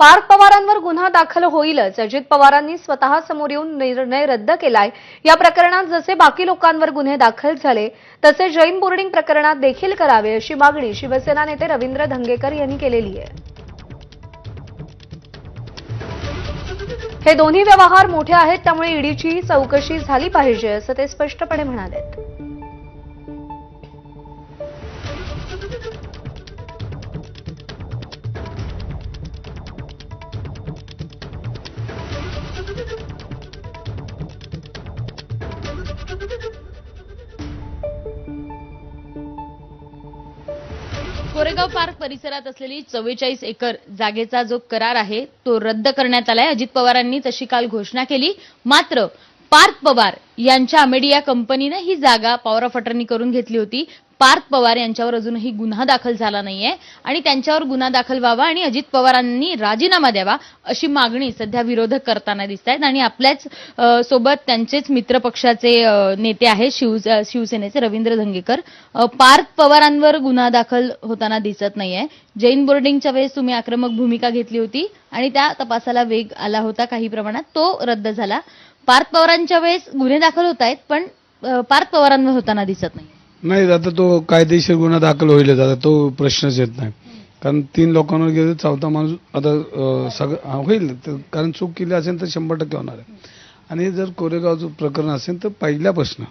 पार्थ पवारांवर गुन्हा दाखल होईलच. अजित पवारांनी स्वतः समोर येऊन निर्णय रद्द केलाय. या प्रकरणात जसे बाकी लोकांवर गुन्हे दाखल झाले तसे जैन बोर्डिंग प्रकरणात देखील करावे अशी मागणी शिवसेना नेते रवींद्र धंगेकर यांनी केलेली आहे. हे दोन्ही व्यवहार मोठे आहेत त्यामुळे ईडीची चौकशी झाली पाहिजे असं ते स्पष्टपणे म्हणाले कोरेगाव पार्क परिसरात असलेली चव्वेचाळीस एकर जागेचा जो करार आहे तो रद्द करण्यात आलाय. अजित पवारांनी तशी काल घोषणा केली. मात्र पार्थ पवार यांच्या अमेडिया कंपनीनं ही जागा पॉवर ऑफ अटर्नी करून घेतली होती. पार्थ पवार यांच्यावर अजूनही गुन्हा दाखल झाला नाहीये आणि त्यांच्यावर गुन्हा दाखल व्हावा आणि अजित पवारांनी राजीनामा द्यावा अशी मागणी सध्या विरोधक करताना दिसत आहेत आणि आपल्याच सोबत त्यांचेच मित्रपक्षाचे पक्षाचे नेते आहेत शिव शिवसेनेचे रवींद्र धंगेकर पार्थ पवारांवर गुन्हा दाखल होताना दिसत नाहीये. जैन बोर्डिंगच्या वेळेस तुम्ही आक्रमक भूमिका घेतली होती आणि त्या तपासाला वेग आला होता काही प्रमाणात. तो रद्द झाला. पार्थ पवारांच्या वेळेस गुन्हे दाखल होत आहेत पण पार्थ पवारांवर होताना दिसत नाही नाही आता तो कायदेशीर गुन्हा दाखल होईल आता तो प्रश्नच येत नाही. कारण तीन लोकांवर गेले चौथा माणूस आता सगळं होईल. तर कारण चूक केली असेल तर शंभर टक्के होणार आहे. आणि जर कोरेगावचं प्रकरण असेल तर पहिल्यापासून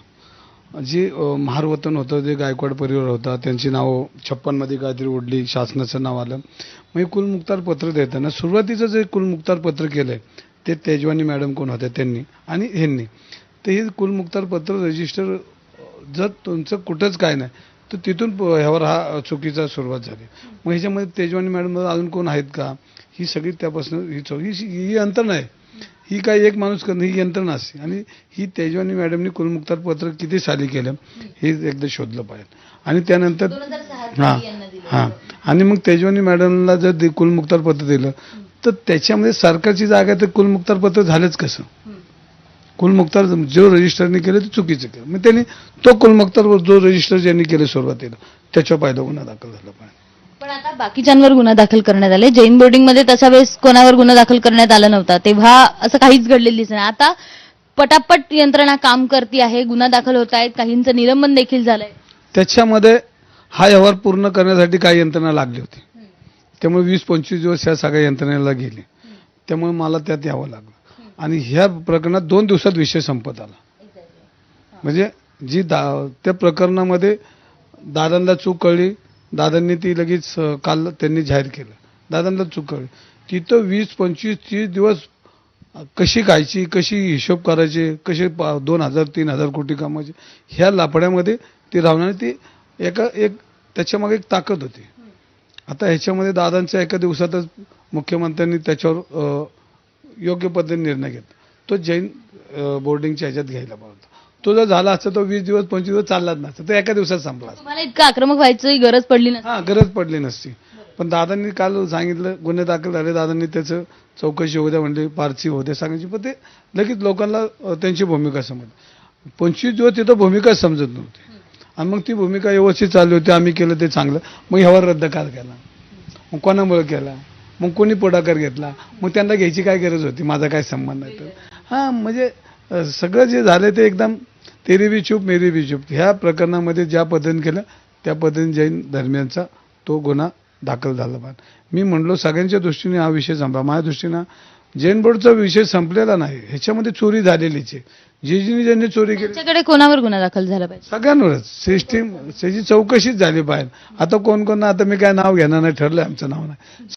जे महारवतन होतं जे गायकवाड परिवार होता त्यांची नावं छप्पनमध्ये काहीतरी उडली शासनाचं नाव आलं. मग हे कुलमुक्तार पत्र देताना सुरुवातीचं जे कुलमुक्तार पत्र केलं आहे ते तेजवानी मॅडम कोण होत्या? त्यांनी आणि ह्यांनी. ते हे कुलमुक्तार पत्र रजिस्टर जर तुमचं कुठंच काय नाही तर तिथून ह्यावर हा चुकीचा सुरुवात झाली. मग ह्याच्यामध्ये तेजवानी मॅडम अजून कोण आहेत का? ही सगळी त्यापासून ही चौ ही ही यंत्रणा आहे. ही काही एक माणूस करणं ही यंत्रणा असते. आणि ही तेजवानी मॅडमनी कुलमुक्तार पत्र किती साली केलं हे एकदा शोधलं पाहिजे. आणि त्यानंतर हा हा. आणि मग तेजवानी मॅडमला जर कुलमुक्तार पत्र दिलं तर त्याच्यामध्ये सरकारची जागा आहे तर कुलमुक्तार पत्र झालंच कसं? कुलमुक्तार जो रजिस्टरने केलं ते चुकीचं केलं. मग त्यांनी तो कुलमुक्तार जो रजिस्टर ज्यांनी केलं सुरुवातीला त्याच्यावर पहिला गुन्हा दाखल झाला पाहिजे पण आता बाकीच्यांवर गुन्हा दाखल करण्यात आले. जैन बोर्डिंगमध्ये तसा वेळेस कोणावर गुन्हा दाखल करण्यात आला नव्हता. तेव्हा असं काहीच घडलेलं दिसत नाही. आता पटापट यंत्रणा काम करते आहे गुन्हा दाखल होत आहेत काहींचं निलंबन देखील झालंय. त्याच्यामध्ये हा व्यवहार पूर्ण करण्यासाठी काही यंत्रणा लागली होती. त्यामुळे वीस पंचवीस दिवस ह्या सगळ्या यंत्रणेला गेले. त्यामुळे मला त्यात यावं लागलं. आणि ह्या प्रकरणात दोन दिवसात विषय संपत आला. म्हणजे जी दा त्या प्रकरणामध्ये दादांना चूक कळली दादांनी ती लगेच काल त्यांनी जाहीर केलं. दादांना चूक कळली. तिथं वीस पंचवीस तीस दिवस कशी खायची कशी हिशोब करायचे कसे पा- दोन हजार तीन हजार कोटी कमायचे ह्या लापड्यामध्ये ती राहणार ती एका एक त्याच्यामागे एक ताकद होती. आता ह्याच्यामध्ये दादांच्या एका दिवसातच मुख्यमंत्र्यांनी त्याच्यावर योग्य पद्धतीने निर्णय घेतला तो जैन बोर्डिंगच्या ह्याच्यात घ्यायला पाहिजे होता. तो जर झाला असता तो वीस दिवस पंचवीस दिवस चाललाच नसता. तो एका दिवसात संपला इतकं आक्रमक व्हायची गरज पडली नसते. हा गरज पडली नसती. पण दादांनी काल सांगितलं गुन्हे दाखल झाले दादांनी त्याचं चौकशी होऊ द्या म्हणली पारची होऊ द्या सांगायची. पण ते लगेच लोकांना त्यांची भूमिका समज पंचवीस दिवस तिथं भूमिका समजत नव्हती. आणि मग ती भूमिका व्यवस्थित चालली होती आम्ही केलं ते चांगलं. मग ह्यावर रद्द का केला. मग कोणामुळे केला? मग कोणी पुढाकार घेतला? मग त्यांना घ्यायची काय गरज होती? माझा काय संबंध आहे तर. हां म्हणजे सगळं जे झालं ते एकदम तेरी बी चूप मेरी बी चूप. ह्या प्रकरणामध्ये ज्या पद्धतीने केलं त्या पद्धतीने जैन धर्मियांचा तो गुन्हा दाखल झाला पाहिजे मी म्हणलो सगळ्यांच्या दृष्टीने हा विषय संपला. माझ्या दृष्टीनं जैन बोर्डचा विषय संपलेला नाही. ह्याच्यामध्ये चोरी झालेलीच आहे. जी जी ज्यांनी चोरी केली त्यांच्याकडे कोणावर गुन्हा दाखल झाला पाहिजे? सगळ्यांवरच. सिस्टीम त्याची चौकशीच झाली पाहिजे. आता कोण कोण आता मी काय नाव घेणार नाही ठरलंय आमचं नाव नाही.